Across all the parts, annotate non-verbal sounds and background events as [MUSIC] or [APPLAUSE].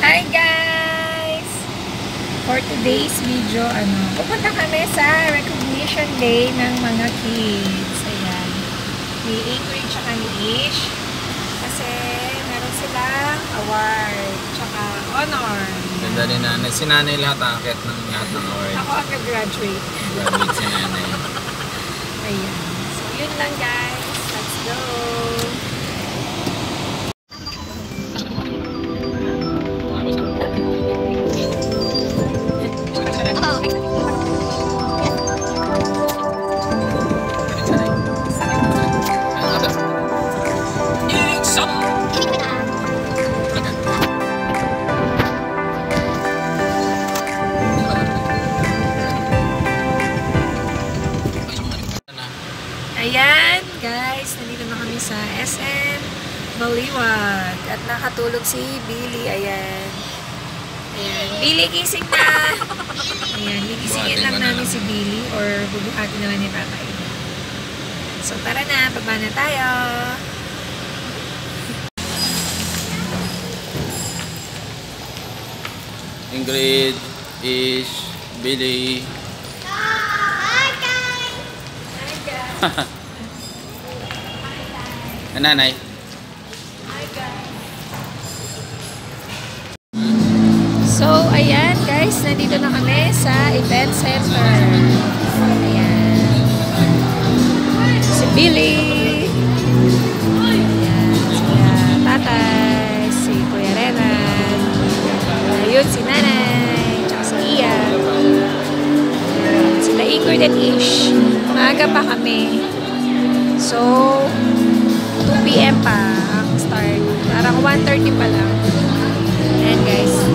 Hi guys! For today's video, ano, pupunta kami sa recognition day ng mga kids. Ayan. Ni Ingrid tsaka ni Ish. Kasi meron silang award tsaka honor. Ganda ni nanay. Si nanay lahat akit ng lahat ng award. Ako ang graduate Graduate si nanay. [LAUGHS] Ayan. So, yun lang guys. Let's go! Nakatulog si Billy. Ayan. Ayan. Billy, gising na! Ayan, gigisingin lang namin si Billy or bubuhatin naman ni tatay. So, tara na. Baba na tayo. Ingrid, Ish, Billy. Ah, [LAUGHS] nanay. So, ayan guys, nandito na kami sa event center. Ayan. Si Billy. Ayan. Sila tatay. Si Kuya Renan. Ayun, si nanay. Tsaka si Ian. Ayan. Sila Ingrid at Ish. Maaga pa kami. So, 2 p.m. pa ang start. Parang 1.30 pa lang. Ayan guys.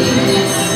Deus.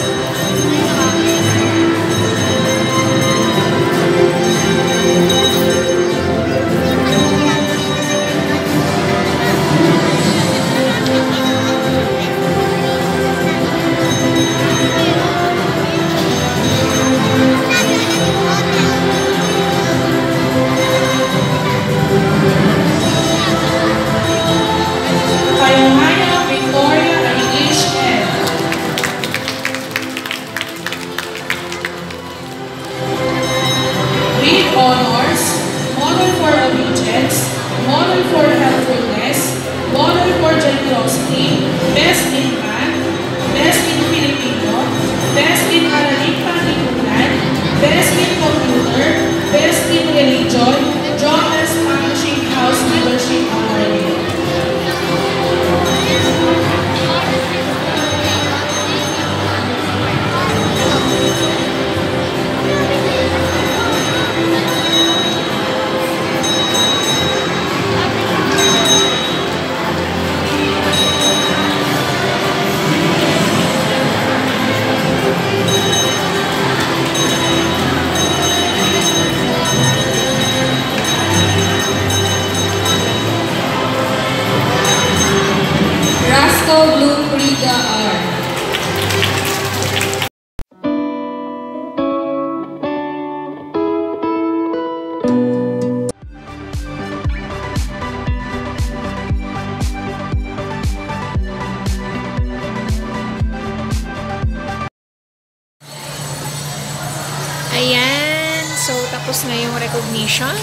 Yung recognition.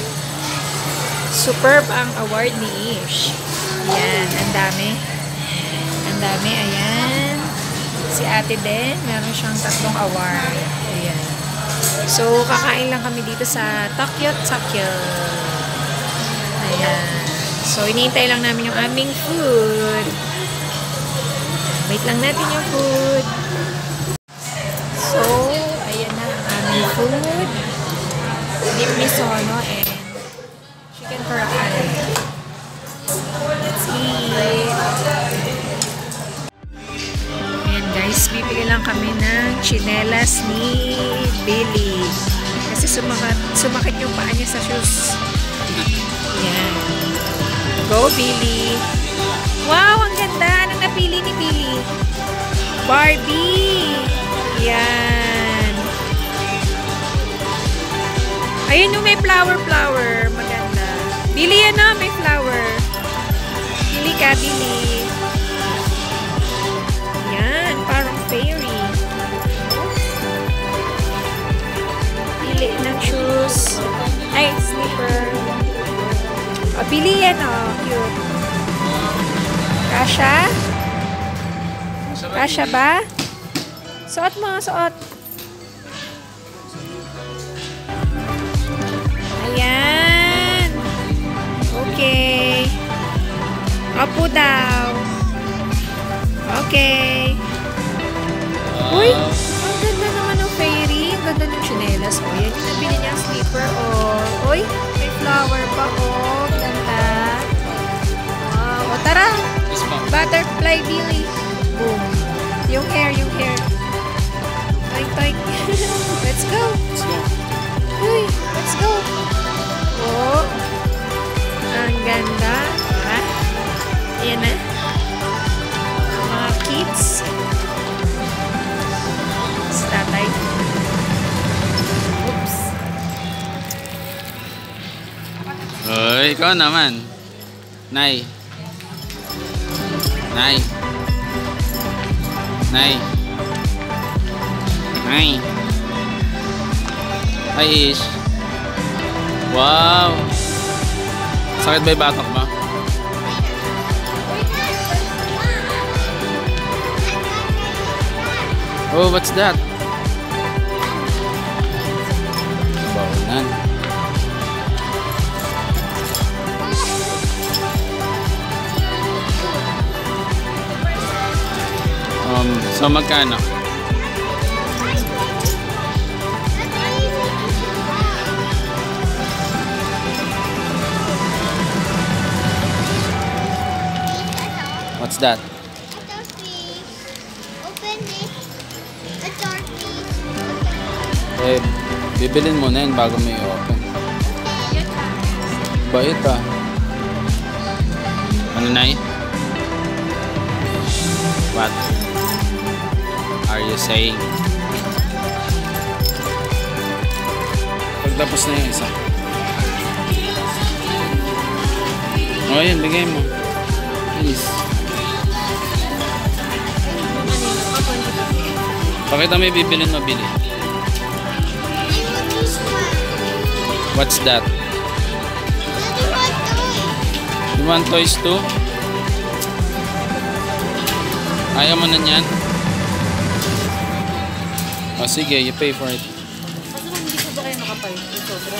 Superb ang award ni Ish. Ayan, ang dami. Ang dami, ayan. Si ate din, meron siyang tatlong award. Ayan. So, kakain lang kami dito sa Tokyo Tokyo. Ayan. So, iniintay lang namin yung aming food. Wait lang natin yung food. So, ayan na ang aming food. Beef misono and chicken karakan. Let's eat. Ayan guys, bibili lang kami ng chinelas ni Billy. Kasi sumakat, sumakit yung paa niya sa shoes. Ayan. Go, Billy. Wow, ang ganda. Anong napili ni Billy? Barbie. Yan. Ayun yung may flower-flower. Maganda. Billy yan na, may flower. Billy ka, Billy. Yan, parang fairy. Pili ng shoes. Ay, slipper. Oh, Billy yan, oh. Cute. Kasha? Kasha ba? Suot mo, suot. Opo daw. Okay. Uy, ang ganda naman ng fairy. Ang ganda ng chinelas. O, yan yung nabili niya slipper. O, uy, may flower pa. O, ganda. Wow. O, tara. Butterfly Billy. Boom. Yung hair, yung hair. Toik, toik. [LAUGHS] let's go. Let's go. Uy, let's go. Oh. Ang ganda. Ayan na. Mga kids. Si tatay. Oops. Hoy, ikaw naman. Nay. Nay. Nay. Nay. Ay, Ish. Wow. Sakit ba yung batok mo? Oh, what's that? Bawunan. Um, so magkano? What's that? Eh, bibilin mo na yun bago may open. Bait ah. Ano na What are you saying? Pagtapos na yung isa. O, oh, yun, bigay mo. Please. Pakita mo yung bibilin mo, What's that? You want toys too? Ayaw mo na niyan? O sige, you pay for it. Hindi ko ba kayo makapal? Yung sobra?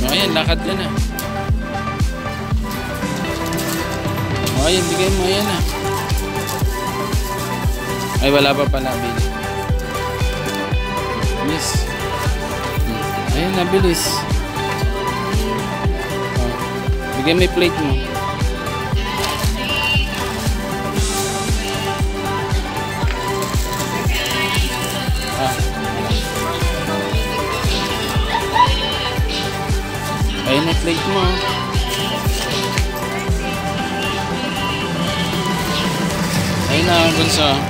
O ayan, lakad ka na. O ayan, bigay mo, ayan na. Ay, wala pa pala. Bilis. Hmm. Ayan na, bilis. O, bigay mo yung plate mo. Ah. Ayun na plate mo. Ayun na, bunso.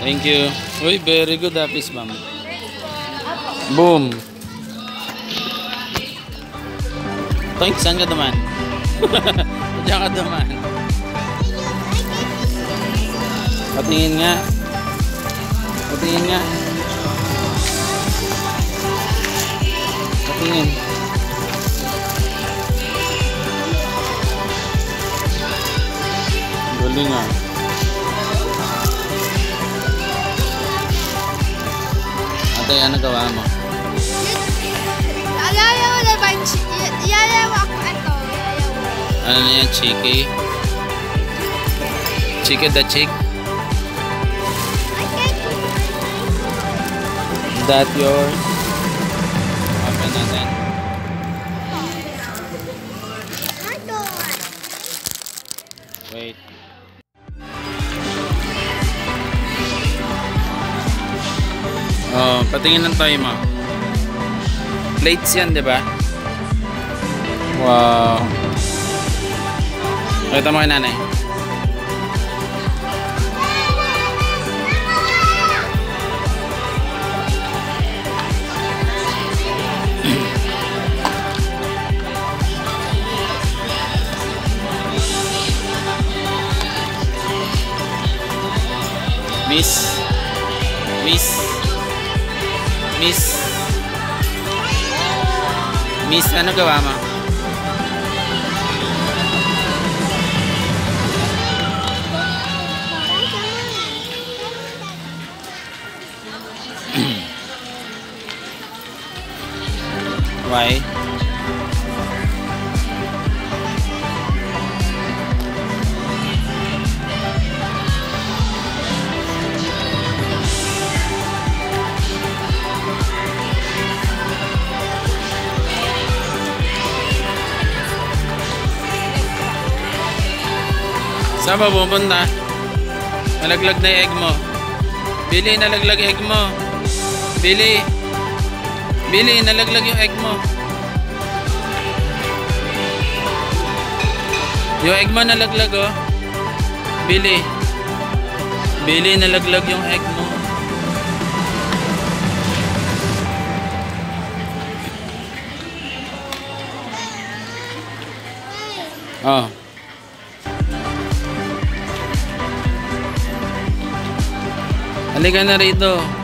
Thank you. Uy, very good ah, peace ma'am. Boom. Toink, saan ka duman? [LAUGHS] Diyan ka duman. Patingin nga. Patingin nga. Patingin. Galing ah. Ate, ano gawa mo? Alayaw na ba? Yalayaw ako ito. Ano na yan, chiki? Chiki the chick? Is that yours? Oh, patingin ng toy mo. Plates yan, di ba? Wow. Pakita mo kay nanay. [CLEARS THROAT] Miss. Miss. Miss, ano gawa mo? [CLEARS THROAT] Why? Saan ba pupunta? Nalaglag na egg mo. Billy, nalaglag egg mo. Billy. Billy, nalaglag yung egg mo. Yung egg mo nalaglag oh. Billy. Billy, nalaglag yung egg mo. Oh. Halika na rito.